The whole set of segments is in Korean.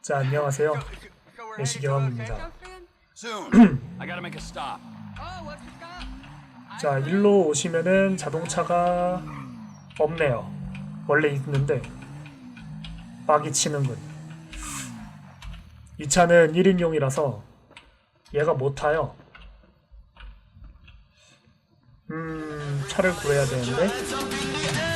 자 안녕하세요. stop. oh? 자 일로 오시면은 자동차가 없네요. 원래 있는데 빡이 치는군. 이 차는 1인용이라서 얘가 못 타요. 음 차를 구해야 되는데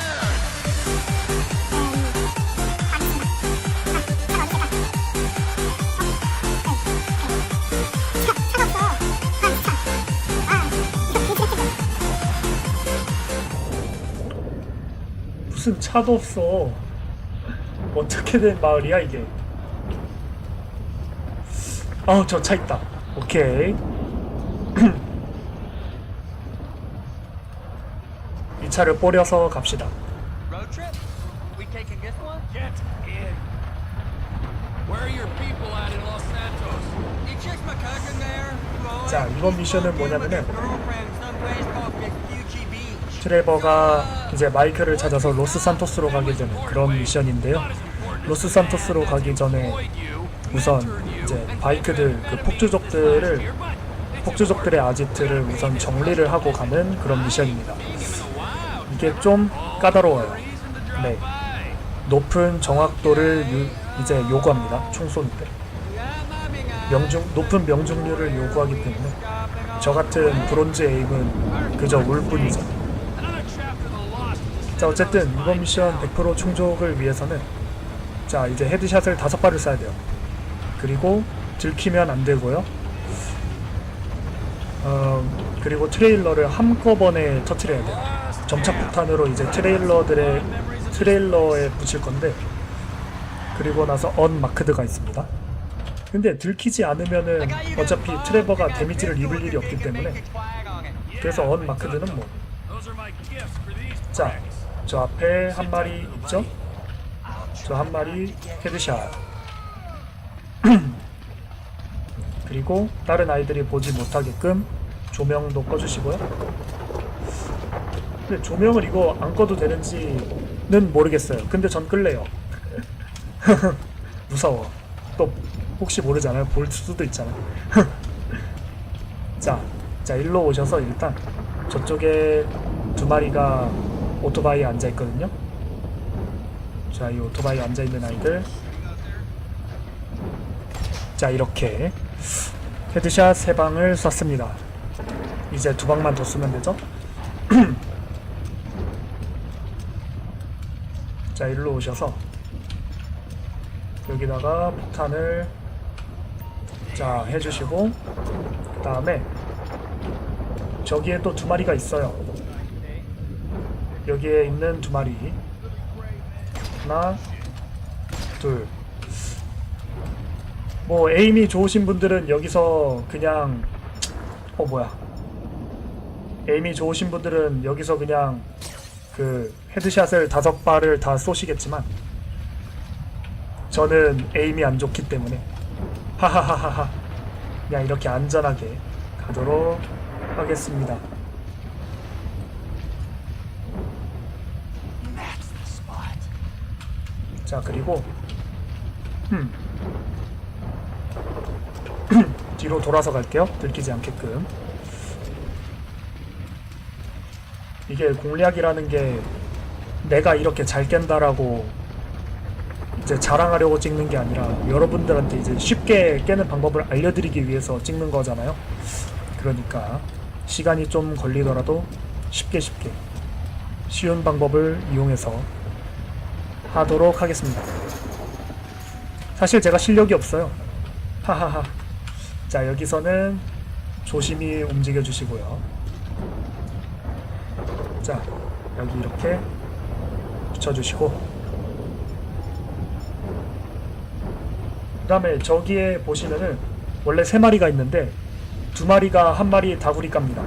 무슨 차도 없어. 어떻게 된 마을이야 이게? 아, 저 차 있다. 오케이. 이 차를 뿌려서 갑시다. 자, 이번 미션은 뭐냐면은 트레버가 이제 마이크를 찾아서 로스 산토스로 가게 되는 그런 미션인데요. 로스 산토스로 가기 전에 우선 이제 바이크들 그 폭주족들을 폭주족들의 아지트를 우선 정리를 하고 가는 그런 미션입니다. 이게 좀 까다로워요. 네. 높은 정확도를 유- 이제 요구합니다. 총 쏘는 때. 명중 높은 명중률을 요구하기 때문에 저 같은 브론즈 에임은 그저 울 뿐이죠. 자 어쨌든 이번 미션 100% 충족을 위해서는 자 이제 헤드샷을 다섯 발을 쏴야 돼요. 그리고 들키면 안 되고요. 어 그리고 트레일러를 한꺼번에 터트려야 돼요. 점착 폭탄으로 이제 트레일러들의 트레일러에 붙일 건데 그리고 나서 언마크드가 있습니다. 근데 들키지 않으면은 어차피 트레버가 데미지를 입을 일이 없기 때문에 그래서 언마크드는 뭐 자, 저 앞에 한 마리 있죠? 저 한 마리 헤드샷. 그리고 다른 아이들이 보지 못하게끔 조명도 꺼주시고요. 근데 조명을 이거 안 꺼도 되는지는 모르겠어요. 근데 전 끌래요. 무서워. 또 혹시 모르잖아요. 볼 수도 있잖아요. 자, 자 일로 오셔서 일단 저쪽에 두 마리가 오토바이에 앉아 있거든요. 자, 이 오토바이에 앉아 있는 아이들. 자, 이렇게 헤드샷 세 방을 쐈습니다. 이제 두 방만 더 쏘면 되죠? 자, 일로 오셔서 여기다가 폭탄을 자 해주시고 그 다음에 저기에 또 두 마리가 있어요. 여기에 있는 두 마리. 하나 둘 뭐 에임이 좋으신 분들은 여기서 그냥 어 뭐야. 에임이 좋으신 분들은 여기서 그냥 그 헤드샷을 다섯 발을 다 쏘시겠지만 저는 에임이 안 좋기 때문에 하하하하하. 그냥 이렇게 안전하게 가도록 하겠습니다. 자 그리고 음. 뒤로 돌아서 갈게요. 들키지 않게끔. 이게 공략이라는 게 내가 이렇게 잘 깬다라고 이제 자랑하려고 찍는 게 아니라 여러분들한테 이제 쉽게 깨는 방법을 알려드리기 위해서 찍는 거잖아요. 그러니까 시간이 좀 걸리더라도 쉽게 쉽게 쉬운 방법을 이용해서 하도록 하겠습니다. 사실 제가 실력이 없어요. 하하하. 자, 여기서는 조심히 움직여 주시고요. 자, 여기 이렇게 붙여주시고. 그 다음에 저기에 보시면은 원래 세 마리가 있는데 두 마리가 한 마리 다구리 깝니다.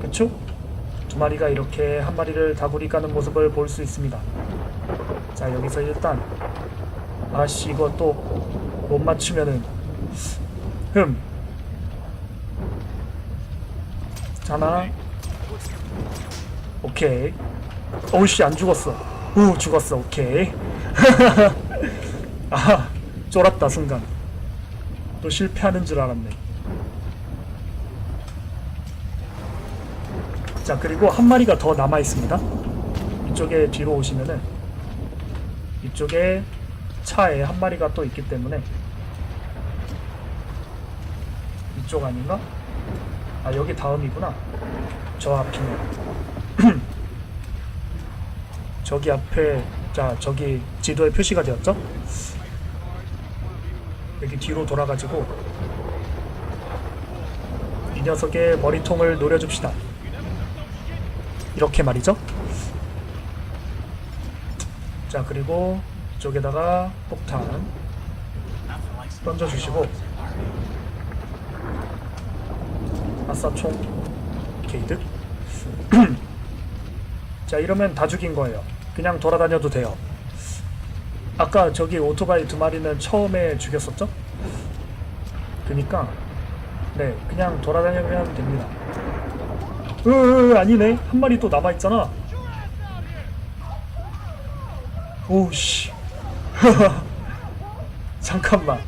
그쵸? 두 마리가 이렇게 한 마리를 다구리 까는 모습을 볼 수 있습니다. 자 여기서 일단 아씨 이거 또 못 맞추면은 흠. 하나? 오케이. 어우씨 안 죽었어. 오 죽었어. 오케이. 아 쫄았다 순간. 또 실패하는 줄 알았네 자 그리고 한 마리가 더 남아 있습니다 이쪽에 뒤로 오시면은 이쪽에 차에 한 마리가 또 있기 때문에 이쪽 아닌가? 아 여기 다음이구나 저 앞이네 저기 앞에 자 저기 지도에 표시가 되었죠? 여기 뒤로 돌아가지고 이 녀석의 머리통을 노려줍시다 이렇게 말이죠. 자 그리고 이쪽에다가 폭탄 던져주시고 아싸 총 게이득. 자 이러면 다 죽인 거예요. 그냥 돌아다녀도 돼요. 아까 저기 오토바이 두 마리는 처음에 죽였었죠? 그니까 네 그냥 돌아다니면 됩니다 으, 으 아니네. 한 마리 또 남아있잖아. 오우씨. 잠깐만.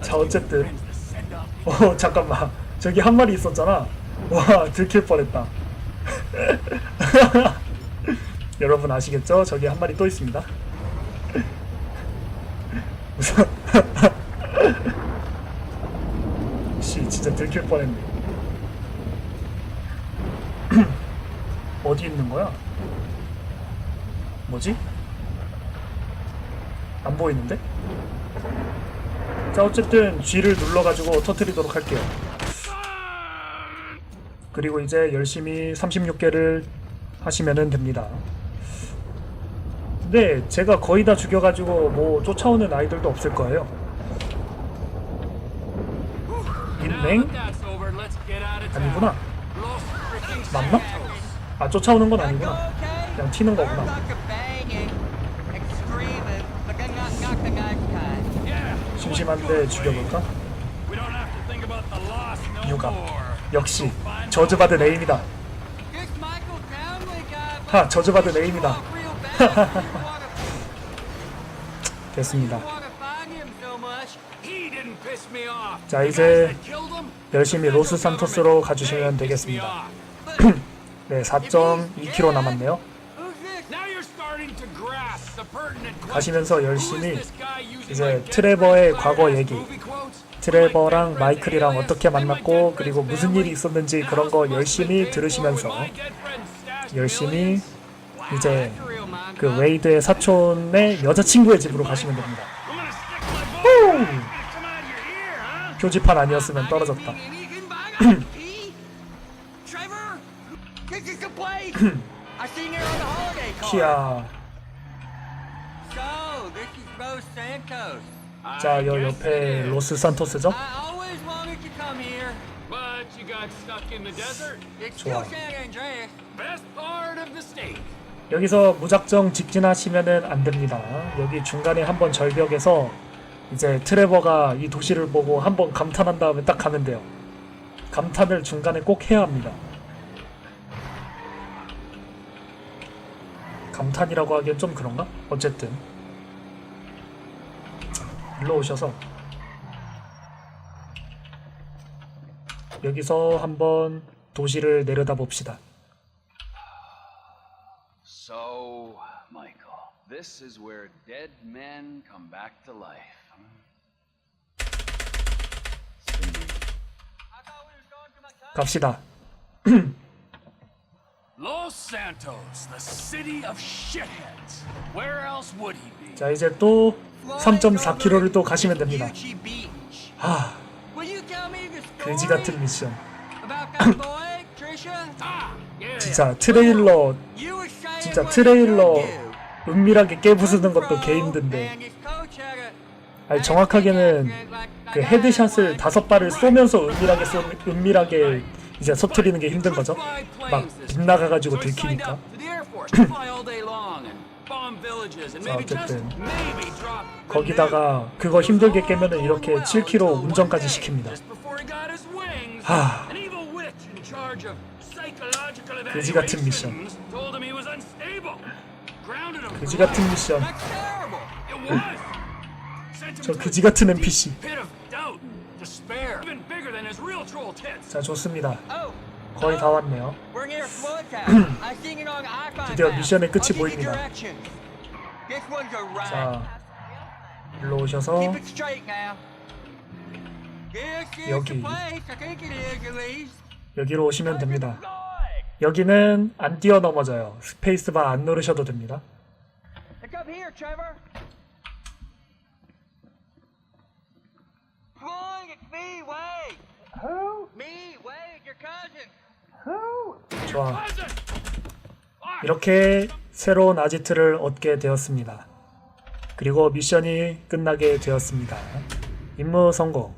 자 어쨌든. 어 잠깐만. 저기 한 마리 있었잖아. 와 들킬 뻔했다. 여러분 아시겠죠? 저기 한 마리 또 있습니다. 우선 씨 진짜 들킬 뻔했네 어디 있는 거야? 뭐지? 안 보이는데? 자 어쨌든 G를 눌러가지고 터트리도록 할게요 그리고 이제 열심히 36개를 하시면 됩니다 근데 제가 거의 다 죽여가지고 뭐 쫓아오는 아이들도 없을 거예요 인맹? 아니구나. 맞나? 아 쫓아오는 건 아니구나. 그냥 튀는 거구나. 심심한데 죽여볼까? 육아. 역시 저주받은 에임이다. 하 저주받은 에임이다. 됐습니다. 자 이제 열심히 로스 산토스로 가주시면 되겠습니다 네 4.2km 남았네요 가시면서 열심히 이제 트레버의 과거 얘기 트레버랑 마이클이랑 어떻게 만났고 그리고 무슨 일이 있었는지 그런 거 열심히 들으시면서 열심히 이제 그 웨이드의 사촌의 여자친구의 집으로 가시면 됩니다. 표지판 아니었으면 떨어졌다. 키야. 자, 여 옆에 로스 산토스죠? I always wanted to come here. But you got stuck in the desert. It's still 좋아. San Andreas. Best part of the state. 여기서 무작정 직진하시면은 안 됩니다. 여기 중간에 한번 절벽에서 이제 트레버가 이 도시를 보고 한번 감탄한 다음에 딱 가면 돼요. 감탄을 중간에 꼭 해야 합니다. 감탄이라고 하기엔 좀 그런가? 어쨌든 일로 오셔서 여기서 한번 도시를 내려다 봅시다. So, Michael, this is where dead men come back to life. 갑시다. Los Santos, the city of shitheads. Where else would he be? 자 이제 또 3.4km를 또 가시면 됩니다. 하 Will you tell me the story 그지 같은 미션. Ah. 진짜 트레일러 진짜 트레일러. 은밀하게 깨부수는 것도 Pro 개힘든데 아니 정확하게는 그 헤드샷을 다섯 발을 쏘면서 은밀하게 쏘 은밀하게 이제 서투리는 게 힘든 거죠. 막 빗나가 가지고 들키니까. 자 어쨌든 거기다가 그거 힘들게 깨면은 이렇게 7km 운전까지 시킵니다. 하 그지 같은 미션. 그지 같은 미션. 저 그지 같은 NPC. 자 좋습니다. Oh. 거의 다 왔네요. 드디어. 미션의 끝이 보입니다. 자 일로 오셔서 여기. 여기로 오시면 됩니다. 여기는 안 뛰어 넘어져요. 스페이스바 안 누르셔도 됩니다. 좋아. 이렇게 새로운 아지트를 얻게 되었습니다. 그리고 미션이 끝나게 되었습니다. 임무 성공.